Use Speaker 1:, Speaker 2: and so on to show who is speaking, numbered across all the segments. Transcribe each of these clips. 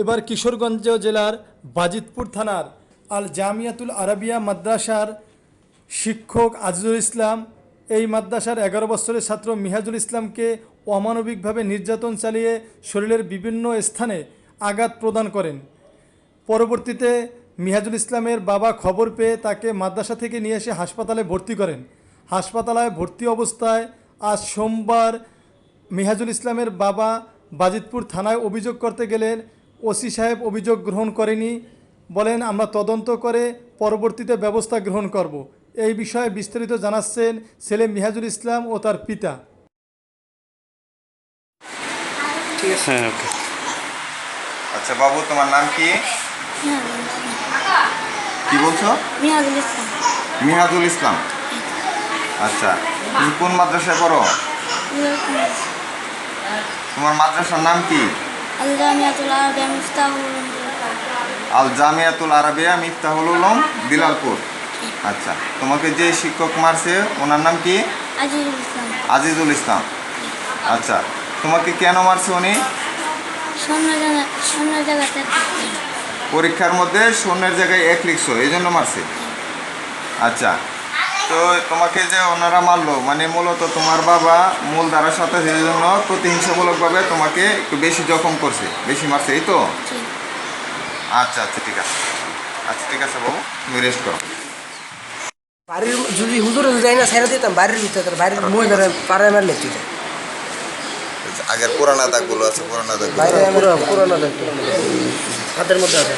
Speaker 1: এবার কিশোরগঞ্জ জেলার বাজিতপুর থানার আল জামিয়াতুল আরাবিয়া মাদ্রাসার শিক্ষক আজিজুল ইসলাম এই মাদ্রাসার এগারো বছরের ছাত্র মিহাজুল ইসলামকে অমানবিকভাবে নির্যাতন চালিয়ে শরীরের বিভিন্ন স্থানে আঘাত প্রদান করেন। পরবর্তীতে মিহাজুল ইসলামের বাবা খবর পেয়ে তাকে মাদ্রাসা থেকে নিয়ে এসে হাসপাতালে ভর্তি করেন। হাসপাতালে ভর্তি অবস্থায় আজ সোমবার মিহাজুল ইসলামের বাবা বাজিতপুর থানায় অভিযোগ করতে গেলেন ওসি সাহেব অভিযোগ গ্রহণ করেনি বলেন আমরা তদন্ত করে পরবর্তীতে ব্যবস্থা গ্রহণ করব। এই বিষয়ে বিস্তারিত জানাচ্ছেন ছেলে মিহাজুল ইসলাম ও তার পিতা।
Speaker 2: হ্যাঁ
Speaker 3: আচ্ছা বাবু তোমার নাম কি? কি বলছো?
Speaker 4: ইসলাম।
Speaker 3: মিহাজুল ইসলাম। আচ্ছা তুমি কোন মাদ্রাসায় পড়ো? তোমার মাদ্রাসার নাম কি? আল জামিয়াতুল আরাবিয়া মিফতাহুল উলুম দিলালপুর আচ্ছা তোমাকে যে শিক্ষক মারছে ওনার নাম কি?
Speaker 4: আজিজুল ইসলাম।
Speaker 3: আজিজুল ইসলাম। আচ্ছা তোমাকে কেন মারছে উনি? পরীক্ষার মধ্যে শূন্যের জায়গায় এক লিখছো এই জন্য মারছে। আচ্ছা তো তোমাকে যে ওনারা মারলো মানে মূলত তোমার বাবা মূল ধারার সাথে সেই জন্য প্রতিহিংসামূলকভাবে তোমাকে একটু বেশি জখম করছে বেশি মারছে এই তো? আচ্ছা আচ্ছা ঠিক আছে। আচ্ছা ঠিক আছে বাবু তুমি রেস্ট করো।
Speaker 5: বাড়ির যদি হুজুরে যাই না ছেড়ে দিতাম বাড়ির ভিতরে বাড়ির মহিলারা পাড়ায় মারলে তুই
Speaker 3: আগের পুরানা দাগগুলো আছে পুরানা
Speaker 5: পুরো পুরোনো দেখতো হাতের মধ্যে আছে?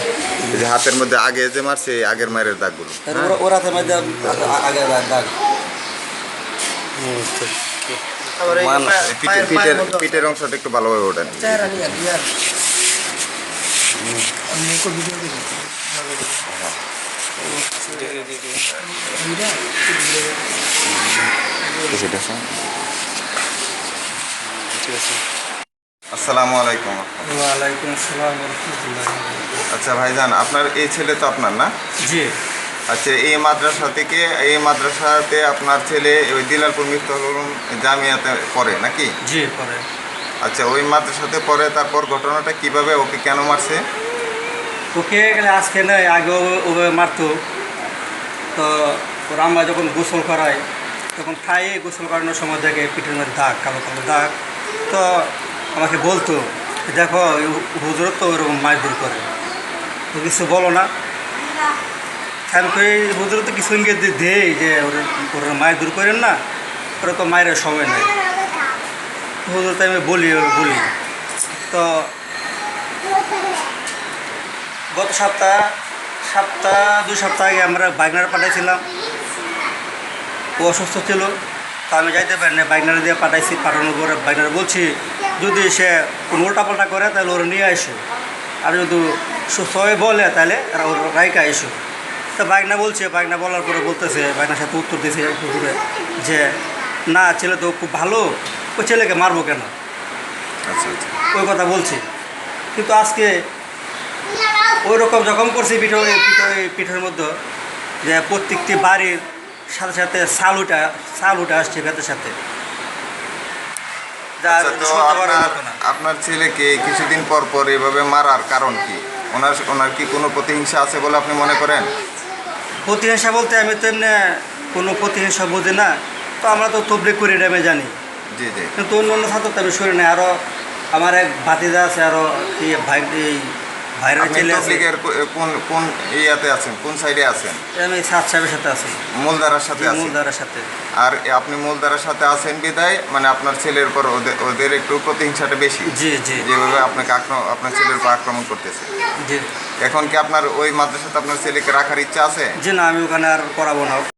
Speaker 3: এই যে হাতের মধ্যে আগে যে মারছে এই আগের মায়ের দাগগুলো।
Speaker 5: ওর হাতের মধ্যে আগে দাগ।
Speaker 3: পিঠের পিঠের অংশটা একটু ভালোভাবে ওঠেন ঠিক আছে
Speaker 2: ঠিক আছে।
Speaker 3: আসসালামু আলাইকুম।
Speaker 5: ওয়ালাইকুম আসসালাম
Speaker 3: আচ্ছা ভাইজান আপনার এই ছেলে তো আপনার না?
Speaker 5: জি।
Speaker 3: আচ্ছা এই মাদ্রাসা থেকে এই মাদ্রাসাতে আপনার ছেলে ওই দিলালপুর মিফতাহুল জামিয়াতে পড়ে নাকি?
Speaker 5: জি পরে
Speaker 3: আচ্ছা ওই মাদ্রাসাতে পড়ে তারপর ঘটনাটা কীভাবে ওকে কেন মারছে?
Speaker 6: ওকে গেলে আজকে নয় আগে ও- ও মারতো। তো ওর আমরা যখন গোসল করাই তখন খাইয়ে গোসল করানোর সময় দেখে পিঠের মধ্যে দাগ কালো কালো দাগ। তো আমাকে বলতো, দেখো, হুজুর তো ওরকম মারধর করে। তো কিছু বলো না? আমি কই, হুজুর তো কিছু ইঙ্গিত দিয়ে যে ওর ওর মায়ের দূর করেন না, ওরা তো মায়ের সময় নেই। হুজুর তো আমি বলি, ওর বলি। তো গত সপ্তাহ সপ্তাহ, দুই সপ্তাহ আগে আমরা বাইকনার পাঠাইছিলাম। ও অসুস্থ ছিল, তো আমি যাইতে পারি না বাইকনার দিয়ে পাঠাইছি, পাঠানোর পরে বাইকনার বলছি যদি সে কোনো উল্টাপাল্টা করে তাহলে ওরা নিয়ে আসো আর যদি সুস্থ হয়ে বলে তাহলে ওর রাইকা এসো তো বাইকনা বলছে বাইকনা বলার পরে বলতেছে বাইকনার সাথে উত্তর দিয়েছে হুজুরে যে না ছেলে তো খুব ভালো ওই ছেলেকে মারবো কেন?
Speaker 3: আচ্ছা আচ্ছা।
Speaker 6: ওই কথা বলছি। কিন্তু আজকে ওই রকম জখম করছে পিঠে পিঠে পিঠের মধ্যে যে প্রত্যেকটি বাড়ির সাথে সাথে সাল উঠা সাল উঠে আসছে ভেতের সাথে যা
Speaker 3: আচ্ছা তো
Speaker 6: সহ্য করার
Speaker 3: আপনার
Speaker 6: না।
Speaker 3: আপনার ছেলেকে কিছুদিন পর পর এভাবে মারার কারণ কি? ওনার ওনার কি কোনো প্রতিহিংসা আছে বলে আপনি মনে করেন?
Speaker 6: প্রতিহিংসা বলতে আমি তো এমনি কোনো প্রতিহিংসা বুঝি না। তো আমরা তো তবলিক করি এটা আমি জানি।
Speaker 3: জি জি।
Speaker 6: কিন্তু অন্য অন্য ছাত্র তো আমি শুনি না আরও আমার এক ভাতিজা আছে আরও ভাই এই ভাইরাল
Speaker 3: কোন কোন ইয়াতে আছেন? কোন সাইডে আছেন?
Speaker 6: আমি সাত সাহেবের সাথে আছি।
Speaker 3: মূলধারার সাথে আছেন
Speaker 6: মূলধারার সাথে।
Speaker 3: আর আপনি মূলধারার সাথে আছেন বিদায়? মানে আপনার ছেলের পর ওদের ওদের একটু প্রতিহিংসাটা বেশি।
Speaker 6: জি জি।
Speaker 3: যেভাবে আপনাকে আপনার ছেলের উপর আক্রমণ করতেছে।
Speaker 6: জি।
Speaker 3: এখন কি আপনার ওই মাদ্রাসাতে আপনার ছেলেকে রাখার ইচ্ছা আছে?
Speaker 6: জি না আমি ওখানে আর পড়াবো না।